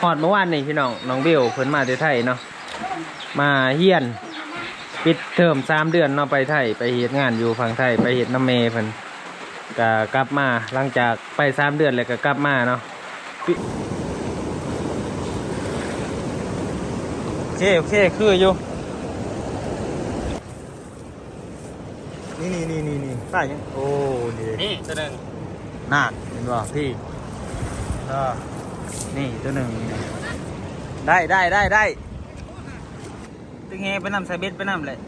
ฮอดเมื่อวานนี่พี่น้องน้องเบลเพิ่นมาที่ไทยเนาะมาเฮียนปิดเทอมสามเดือนเนาะไปไทยไปเฮ็ดงานอยู่ฝั่งไทยไปเฮ็ดน้ำเมเพิ่นก็กลับมาหลังจากไปสามเดือนแล้วก็กลับมาเนาะปิโอเคโอเคคืออยู่นี่นี่นี่นี่นี่ใต้ยังโอ้นี่นี่ตัวหนึ่งนาคเห็นบ่พี่เออ นี่ตัวหนึ่งได้ได้ได้ได้ตึงเฮไปนำใส่เบ็ดไปนำเลย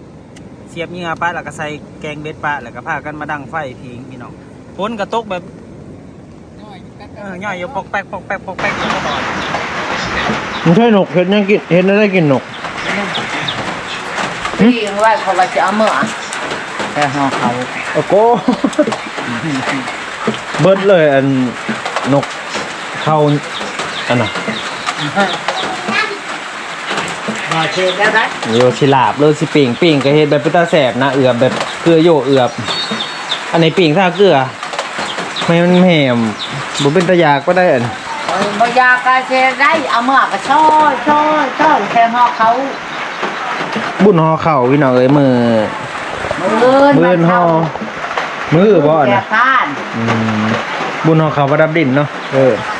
เสียบเหงื่อปลาแล้วก็ใส่แกงเบ็ดปลาแล้วก็พากันมาดังไฟพิงพี่น้องฝนกระตกแบบเออย่อยอยู่ปอกแป๊กปอกแป๊กปอกแป๊กอยู่ตลอดมันใช่หนกเห็นยังกินเห็นได้กินหนกพี่ว่าเขาว่าจะเอาเมื่อแต่หอเขาโอ้โหเบิดเลยอันนกเข้า อันน่ะหอเชฟแล้วได้โยสิลาบเลยสิปิ่งปิ่งก็เฮ็ดแบบเป็นตาแสบนะเอือบแบบเกลือโยเอือบ อันไหนปิ่งท่าเกลือไม่มันแหมบ่เป็นตะยากก็ได้อันเออบ่อยากกาเชฟได้เอาเมื่อก็ช่อยช่อยช่อยแค่หอเขา บุญฮอเข่าพี่น้องเอ้ยมือมือมือนฮอมือบ่แก่นะท่านอืมบุญฮอเข่าประดับดินเนาะเออบ่แมนภาษา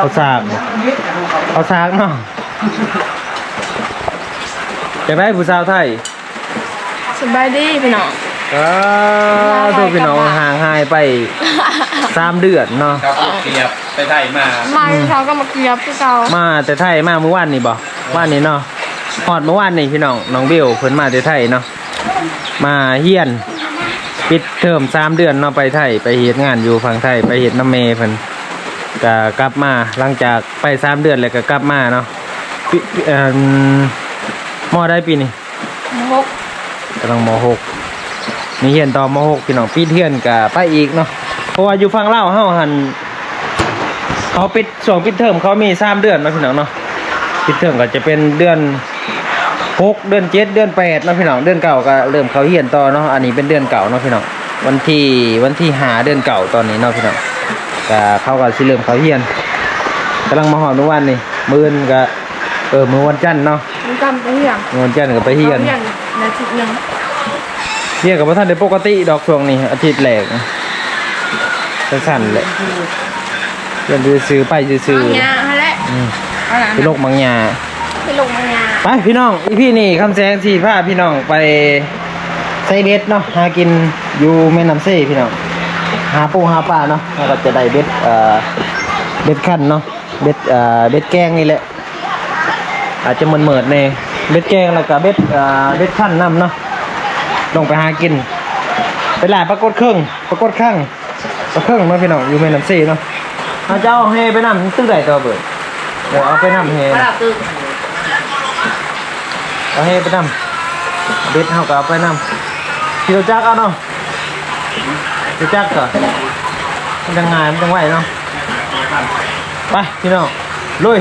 เอาสากเอาสากเนาะจะได้ผู้สาวไทยสบายดีพี่น้องอ้าวตัวพี่น้องห่างหายไปสามเดือนเนาะครับเกียบไปไทยมา มาเขาก็มาเกลียบคือเก่ามาแต่ไทยมาเมื่อวานนี่บ่ว่านนี่เนาะฮอดเมื่อวานนี่พี่น้องน้องเบลเพิ่นมาแต่ไทยเนาะมาเฮียนปิดเทอมสามเดือนเนาะไปไทยไปเฮ็ดงานอยู่ฝั่งไทยไปเฮ็ดน้ำเมเพิ่น ก็กลับมาหลังจากไปสามเดือนแล้วก็กลับมาเนาะปีปีเอ่อมอได้ปีนี้หกกำลังมหกมีเฮียนต่อมหกพี่น้องปีเทือนกับไปอีกเนาะเพราะว่าอยู่ฝั่งลาวเฮาหันเขาปิดช่วงปิดเทอมเขามีสามเดือนเนาะพี่น้องเนาะปิดเทอมก็จะเป็นเดือนหกเดือนเจ็ดเดือนแปดเนาะพี่น้องเดือนเก่าก็เริ่มเขาเฮียนต่อเนาะอันนี้เป็นเดือนเก่าเนาะพี่น้องวันที่วันที่หาเดือนเก่าตอนนี้เนาะพี่น้อง ก็เขาก็สิเริ่มเขาเฮียนกำลังมาหอดเมื่อวานนี่มื้อนก็เออมื้อวันจันทร์เนาะมันจำเป็นอย่างมื้อวันจันทร์ก็ไปเฮียนอย่างนาทีหนึ่งเรียกกับว่าท่านได้ปกติดอกช่วงนี้อาทิตย์แรกสั้นๆเลยเพื่อนจะซื้อไปจะซื้อมังยาฮะแหละอืมเอาหลังไปโลกมังยา ไปลงมังยาไปพี่น้องอีพี่นี่คำแสงสีผ้าพี่น้องไปใส่เบ็ดเนาะหากินอยู่แม่น้ำเซ่พี่น้อง หาปูหาปลาเนาะแล้วก็จะได้เบ็ดเอ่อเบ็ดขั้นเนาะเบ็ดเอ่อเบ็ดแกงนี่แหละ อาจจะเหมินๆในเบ็ดแกงแล้วก็เบ็ดเอ่อเบ็ดขั้นน้ำเนาะลงไปหากินไปหลายปรากฏเครื่องปรากฏข้างปรากฏเครื่องเนาะพี่น้องอยู่แม่น้ำซ่เนาะเอาเจ้าเอาเฮไปน้ำตึ้งใดตัวเบิดเดี๋ยวเอาไปน้ำเฮนะเอาให้ไปน้ำเบ็ดเฮาก็เอาไปน้ำพี่รถจักรเอาเนาะ รถจักรก่อนมันจะง่ายมันจะไหวเนาะไปพี่น้องลุย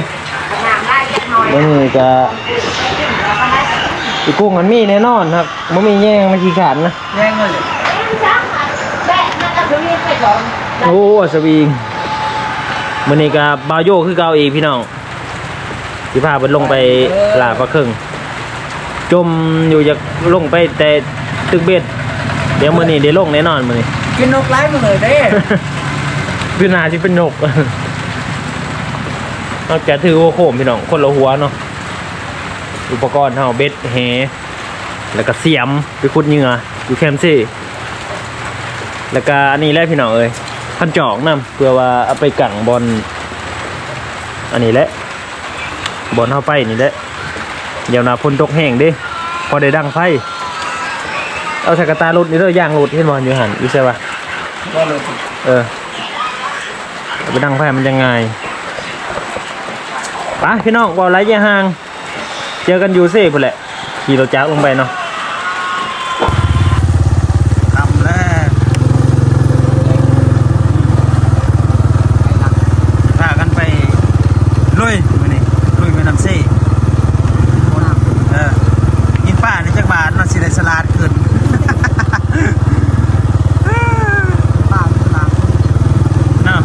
งามได้เล็กน้อยเดี๋ยวนี้ก็อีกุ้งมันมีแน่นอนครับมันมีแย่งมันขี้ขาดนะแรงเลยแบะมันก็คือไปสอนโอ้สวิงมันนี้ก็บาวโยคือเก่าอีกพี่น้องที่พาเพิ่นลงไปลาปลาครึ่งจมอยู่อยากลงไปแต่ตึกเบ็ดเดี๋ยวมื้อนี้ได้ลงแน่นอนมื้อนี้ กินนกไร้มาเลยเด้คือนาที่เป็นนกนอกจากถือหัวโขมพี่น้องคนละหัวเนาะอุปกรณ์เฮาเบ็ดแหแล้วก็เสียมไปขุดเหงื่ออยู่แคมซี่แล้วก็อันนี้แหละพี่น้องเอ้ยพันจอกนํเพื่อว่าเอาไปกังบอลอันนี้แหละบอลเฮาไปนี่แหละเดี๋ยวนาพนตกแห้งดิพอได้ดังไฟเอาสกตาลุดนี่เด้อย่างลุดเห็นบอลอยู่หันอยู่ใช่ปะ เออเอาไปดังแฟมันยังไงปะพี่น้องบอกไรย่าห่าง เจอกันอยูเซ่พุ่นแหละ ขี่รถจักรลงไปเนาะทำแล้วพากันไปลุยมือนี่ลุยไปน้ำเซ่เออกินป้าในจักรบาทเนาะสิได้สลัดขึ้น ป้าสลัดเนาะ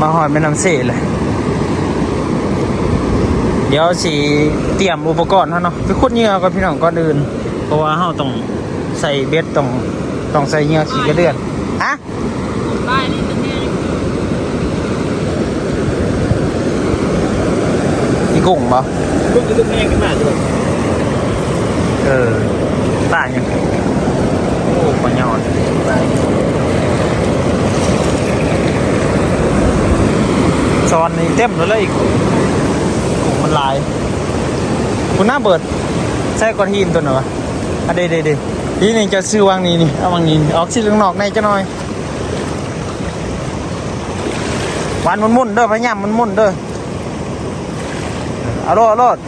มาหอด แม่น้ำเสเลย เดี๋ยวสิเตรียมอุปกรณ์เขาเนาะไปขุดเหงื่อก่อนพี่น้องก่อนอื่น เพราะว่าเราต้องใส่เบ็ดต้องต้องใส่เหงื่อขี่กระเดือนฮะอีกุ้งปะลูกจะแม่งขึ้นมาจ้ะเออตายยังโอ้ปะยอด อนนี่เต็มเลยอีกกุ้งมันลายคุณหน้าเบิดใส่ก้อนหินตัวหนวะอะเดี๋ยวเดี๋ยวเดี๋ยวนี่นี่จะซื้อวางนี้นี่เอาวางนี้ออกชิ้นนอกในจะหน่อยหวานมันมุ่นเด้อพยายามมันมุ่นเด้ออาโลดอาโลด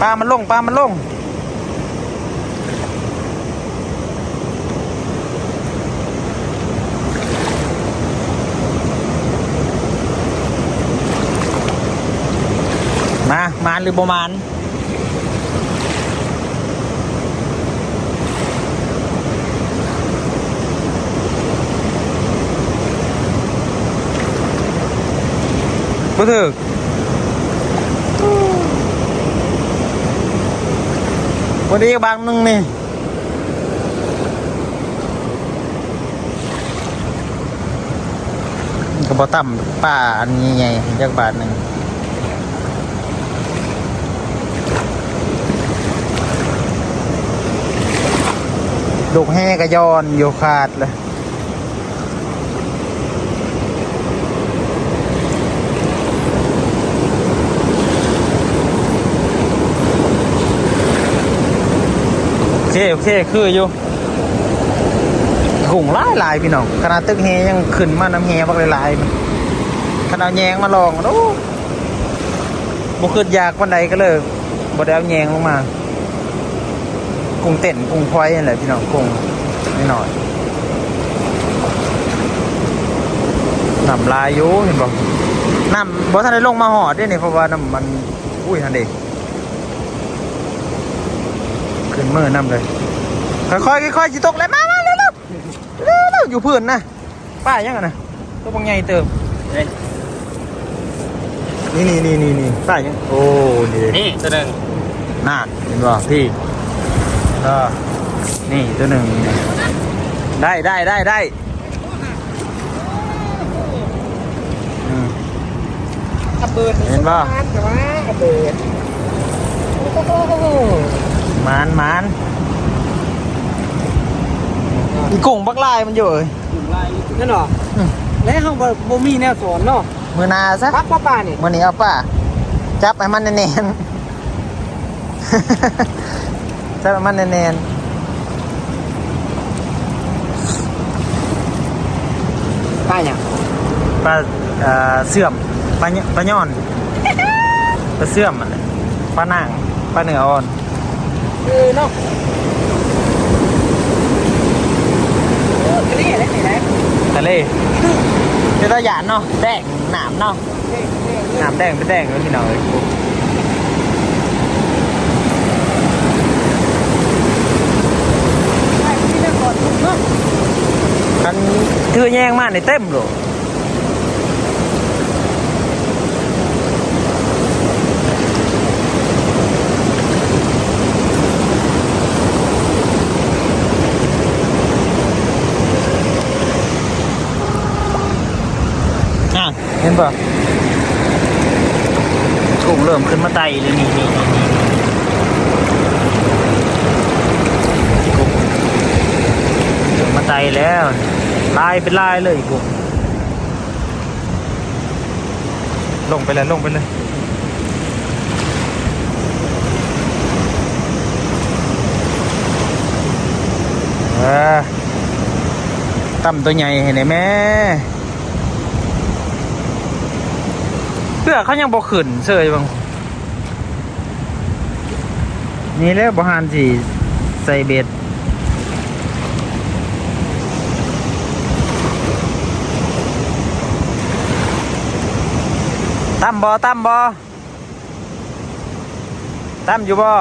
ปลามันลงปลามันลงมามา หรือประมาณบ่ถึกวันนี้บางนึงนี่ก็บ่ต่ำป้าอันใหญ่ๆจักบาทหนึ่ง ลูกแห่กระยอนโยขาดเลยโอเคโอเคคืออยู่ขุงหลายหลายพี่น้องขนาดตึกแฮยังขึ้นมาน้ำแฮบักหลายๆขนาดแยงมาลองโอ้บุขึ้นยากวันใดก็เลยบ่ได้เอาแยงลงมา กุ้งเต้นกุ้งควายนี่แหละพี่น้องกุ้งนิดหน่อยน้ำลายอยู่เห็นบ่น้ำบ่ทันได้ลงมาหอดด้วยนี่เพราะว่าน้ำมันอุ้ยทันเด็ขึ้นมือน้ำเลยค่อยๆค่อยๆจิตกเลยมามาเร็วเร็วเร็วเร็วอยู่พื้นนะป้ายังไงนะตัวบางใหญ่เติมนี่นี่นี่นี่นี่ป้ายังโอ้นี่นี่ตัวหนึ่งน่าเห็นบ่พี่ ก็นี่ตัวหนึ่งได้ได้ได้ได้อืมกระเบิดเห็นป่ะแต่ว่ากระเบิดโอ้โหมานมานอีกุ้งบักลายมันอยู่เอ้ยนั่นหรอแล้วเขาบ่มีแนวสอนเนาะมือหนาซะพักป้าป้านี่มือนี้เอาป่ะจับให้มันแน่น ๆจับให้มันแน่นป้าเนี่ยๆปลาเอ่อเสื่อมปลาเนปลาย่อนปลาเสื่อมอะไรปลานางปลาเนื้ออ่อนเออเนาะนี่อะไรไหนทะเลเจ้าตาหยานเนาะแดงหนามเนาะหนามแดงเป็นแดงเลยพี่น้องเอ้ยคันถือ แยงมากในเต็มโหลอะเห็นป่ะกุ้งเริ่มขึ้นมาไตเลยนี่นี่นี่นี่กุ้งขึ้นมาไตแล้ว ลายเป็นลายเลยกุ้งลงไปเลยลงไปเลยตั้มตัวใหญ่เห็นไหมแม่เพื่อเขายังบอกขึ้นเสยบางนี่แล้วบหานสิใส่เบ็ด ตั้มบอตั้มบอตั้มอยู่บอ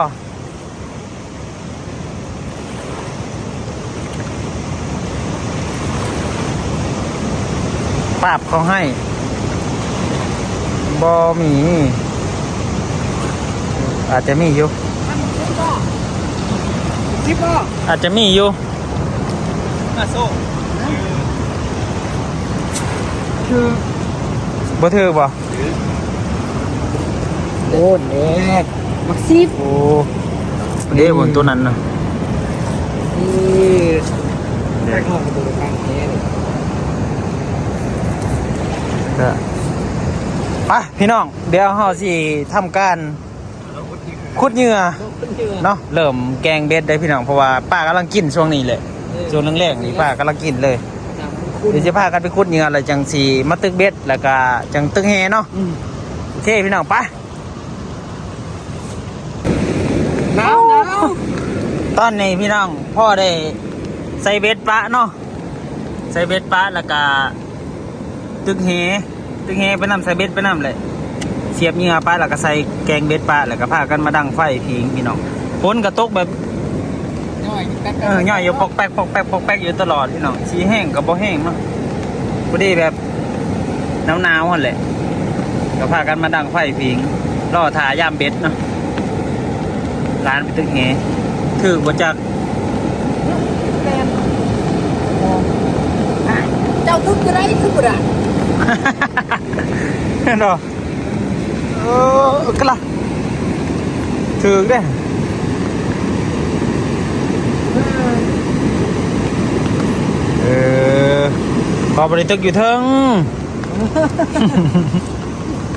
ปราบเขาให้ บอมี อาจจะมีอยู่ิบบ่อาจจะมีอยู่มาโซ่คือบ่ถือบ่ โอ้เน็กมักสิบโอ้เด้บนตัวนั้นนะนี่แรกห้องกระดูกกลางแขนก็ไปพี่น้อง เดี๋ยวเฮาสิทำการขุดเหยื่อเนาะเริ่มแกงเบ็ดได้พี่น้องเพราะว่าป้ากำลังกินช่วงนี้เลยช่วงแรกๆนี่ป้ากำลังกินเลยเดี๋ยวจะพากันไปขุดเหยื่ออะไรจังสีมาตึกเบ็ดแล้วก็จังตึกแฮเนาะโอเคพี่น้องไป หนาวหนาวตอนนี้พี่น้องพ่อได้ใส่เบ็ดปะเนาะใส่เบ็ดปะแล้วก็ตึกแฮตึกแฮไปนำใส่เบ็ดไปนำเลยเสียบเหยื่อปะแล้วก็ใส่แกงเบ็ดปะแล้วก็พากันมาดังไฟพิงพี่น้องฝนกระตกแบบย่อยแป๊บเออย่อยอยู่ปอกแป๊กปอกแป๊กปอกแป๊กอยู่ตลอดพี่น้องสีแห้งกับบ่แห้งเนาะพอดีแบบหนาวๆหั่นแหละก็พากันมาดังไฟพิงรอถ่ายามเบ็ดเนาะ ร้านไปตึกแหถือบ่จักเจ้าทุกข์จะได้ทุกข์บ่ได้เนาะเออกละถือเด้เออขอบริตึกอยู่เทิง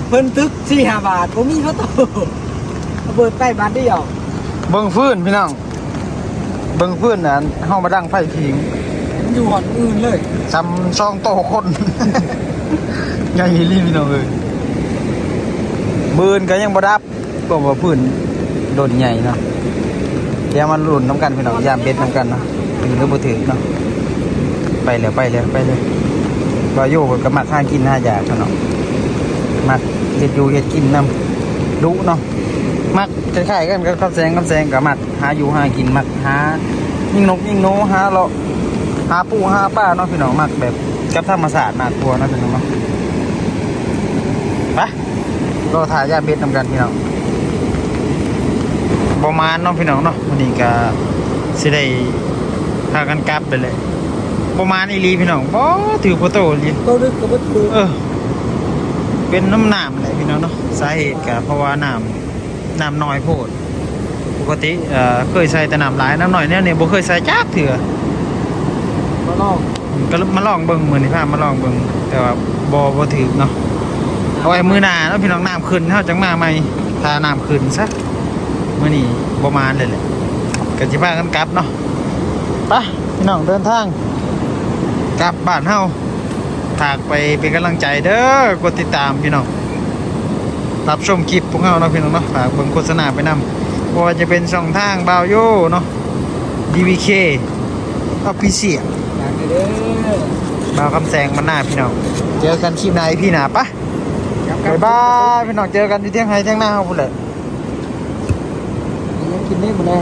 เพิ่นตึกสี่ห้าบาทผมมีเขาโตเอาเบิดไปบาทเดียว เบิ่งฟื้นพี่น้อง เบิ่งฟื้นน่ะเฮามาดังไฟพิงมันอยู่หอนอื่นเลยซ้ำซองโตคนใหญ่ลีพี่น้องเอ้ยบืนก็ยังบ่ดับก็ว่าพื้นโดนใหญ่เนาะเดี๋ยวมันหลุนน้ำกันพี่น้องยามเบ็ดน้ำกันเนาะถึงก็บ่ถึงเนาะไปแล้วไปแล้วไปเลยว่าโยก็มักหากินหาอยากเนาะมักเฮ็ดอยู่เฮ็ดกินนำดุเนาะ มักคล้ายๆกันกับข้าวแสงข้าวแสงก็มักหาอยู่หากินมักหายิงนกยิงหนูหาเลาะหาปูหาป้าเนาะพี่น้องมักแบบกับธรรมศาสตร์มากตัวเนาะพี่น้องเนาะไปรอถ่ายยาเบ็ดนำกันพี่น้องประมาณเนาะพี่น้องเนาะวันนี้ก็สิได้พากันกลับไปเลยประมาณอีหลีพี่น้องบ่ถือโปโตอีหลีโตดึกก็บ่ถูกเออเป็นน้ำหนามเลยพี่น้องเนาะสาเหตุก็เพราะว่าน้ำ น้ำน้อยโพดปกติเอ่อเคยใส่แต่น้ำหลายน้ำน้อยเนี่ยเนี่ยบ่เคยใส่จักเถื่อมาลองก็มาลองเบิ่งมือนี่พามาลองเบิ่งแต่ว่าบ่บ่ถึกเนาะเอาไว้มือหน้าแล้วพี่น้องน้ำขึ้นเฮาจังมาใหม่ถ้าน้ำขึ้นซะมื้อนี้บ่มาเลยแหละก็สิพากันกลับเนาะไปพี่น้องเดินทาง กลับบ้านเฮาฝากไปเป็นกำลังใจเด้อกดติดตามพี่น้อง รับชมคลิปพวกเขาเนาะพี่น้องเนาะฝากเบิ่งโฆษณาไปนำว่าจะเป็นช่องทางบาวโยเนาะ DVK ออยากให้เด้อบ่าวคำแสงมันหน้าพี่น้อง เจอกันคลิปหน้าพี่หนาปะบ๊ายบายพี่น้องเจอกันที่เที่ยงไฮเที่ยงหน้าเขาพูดเลยยังกินได้บ่ได้